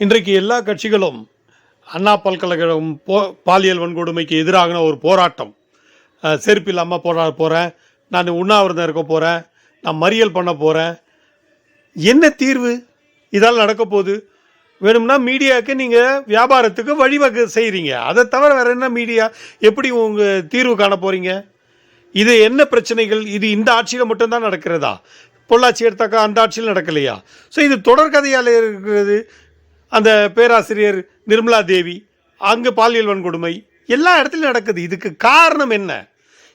இன்றைக்கு எல்லா கட்சிகளும் அண்ணா பல்கலைக்கழகம் போ பாலியல் வன்கொடுமைக்கு எதிரான ஒரு போராட்டம். செருப்பு இல்லாமல் போராட போகிறேன் நான் உண்ணாவிரதம் இருக்க போகிறேன் நான் மறியல் பண்ண போகிறேன் என்ன தீர்வு? இதால் நடக்க போகுது. வேணும்னா மீடியாவுக்கு நீங்கள் வியாபாரத்துக்கு வழிவகை செய்கிறீங்க அதை தவிர வேறு என்ன மீடியா? எப்படி உங்கள் தீர்வு காண போகிறீங்க இது என்ன பிரச்சனைகள்? இது இந்த ஆட்சியில் மட்டும்தான் நடக்கிறதா? பொள்ளாச்சி எடுத்தாக்கா அந்த ஆட்சியில் நடக்கலையா? ஸோ இது தொடர்கதையால் இருக்கிறது. அந்த பேராசிரியர் நிர்மலா தேவி அங்கு பாலியல் வன்கொடுமை எல்லா இடத்துலையும் நடக்குது. இதுக்கு காரணம் என்ன?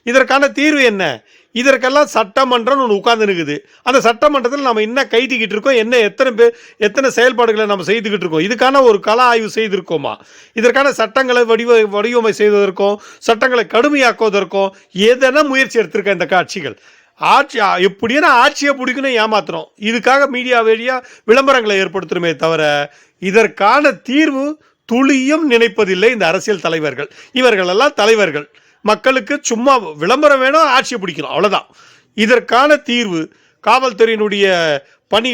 இதற்கான தீர்வு என்ன? இதற்கெல்லாம் சட்டமன்றம் ஒன்று உட்கார்ந்து அந்த சட்டமன்றத்தில் நம்ம என்ன கைதிக்கிட்டு இருக்கோம்? என்ன எத்தனை பேர் எத்தனை செயல்பாடுகளை நம்ம செய்துக்கிட்டு இருக்கோம்? இதுக்கான ஒரு கல ஆய்வு செய்திருக்கோமா? இதற்கான சட்டங்களை வடிவ வடிவமை செய்வதற்கும் சட்டங்களை கடுமையாக்குவதற்கும் ஏதென முயற்சி எடுத்திருக்க இந்த காட்சிகள்? ஆட்சி எப்படியும் ஆட்சியை பிடிக்கணும் ஏமாத்துறோம். இதுக்காக மீடியா வழியாக விளம்பரங்களை ஏற்படுத்துகிறோமே தவிர இதற்கான தீர்வு துளியும் நினைப்பதில்லை இந்த அரசியல் தலைவர்கள். இவர்களெல்லாம் தலைவர்கள். மக்களுக்கு சும்மா விளம்பரம் வேணும் ஆட்சியை பிடிக்கணும் அவ்வளோதான் இதற்கான தீர்வு காவல்துறையினுடைய பணி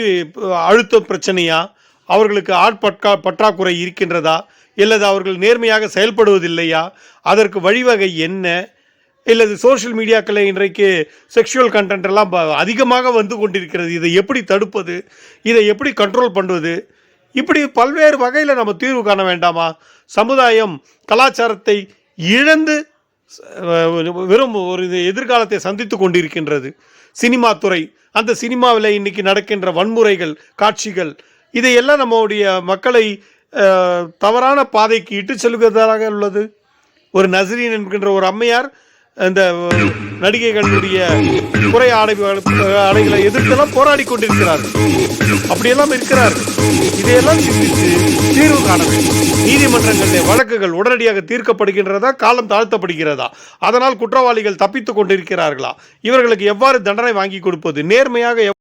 அழுத்தம் பிரச்சனையா? அவர்களுக்கு ஆட்பட்கா பற்றாக்குறை இருக்கின்றதா? இல்லது அவர்கள் நேர்மையாக செயல்படுவதில்லையா? அதற்கு வழிவகை என்ன? இல்லது சோஷியல் மீடியாக்களில் இன்றைக்கு செக்ஷுவல் கண்டென்ட் எல்லாம் அதிகமாக வந்து கொண்டிருக்கிறது. இதை எப்படி தடுப்பது? இதை எப்படி கண்ட்ரோல் பண்ணுவது? இப்படி பல்வேறு வகையில் நம்ம தீர்வு காண வேண்டாமா? சமுதாயம் கலாச்சாரத்தை இழந்து வெறும் ஒரு இது எதிர்காலத்தை சந்தித்து கொண்டிருக்கின்றது. சினிமா துறை அந்த சினிமாவில் இன்னைக்கு நடக்கின்ற வன்முறைகள் காட்சிகள் இதையெல்லாம் நம்முடைய மக்களை தவறான பாதைக்கு இட்டு செல்கிறதாக உள்ளது. ஒரு நசரீன் என்கின்ற ஒரு அம்மையார் அந்த நடிகைகளுடைய குறை ஆடை ஆடைகளை எதிர்த்தெல்லாம் போராடி கொண்டிருக்கிறார்கள் அப்படியெல்லாம் இருக்கிறார்கள் இதையெல்லாம் சிந்தித்து தீர்வு காண வேண்டும். நீதிமன்றங்களில் வழக்குகள் உடனடியாக தீர்க்கப்படுகின்றதா காலம் தாழ்த்தப்படுகிறதா? அதனால் குற்றவாளிகள் தப்பித்துக் கொண்டிருக்கிறார்களா? இவர்களுக்கு எவ்வாறு தண்டனை வாங்கி கொடுப்பது? நேர்மையாக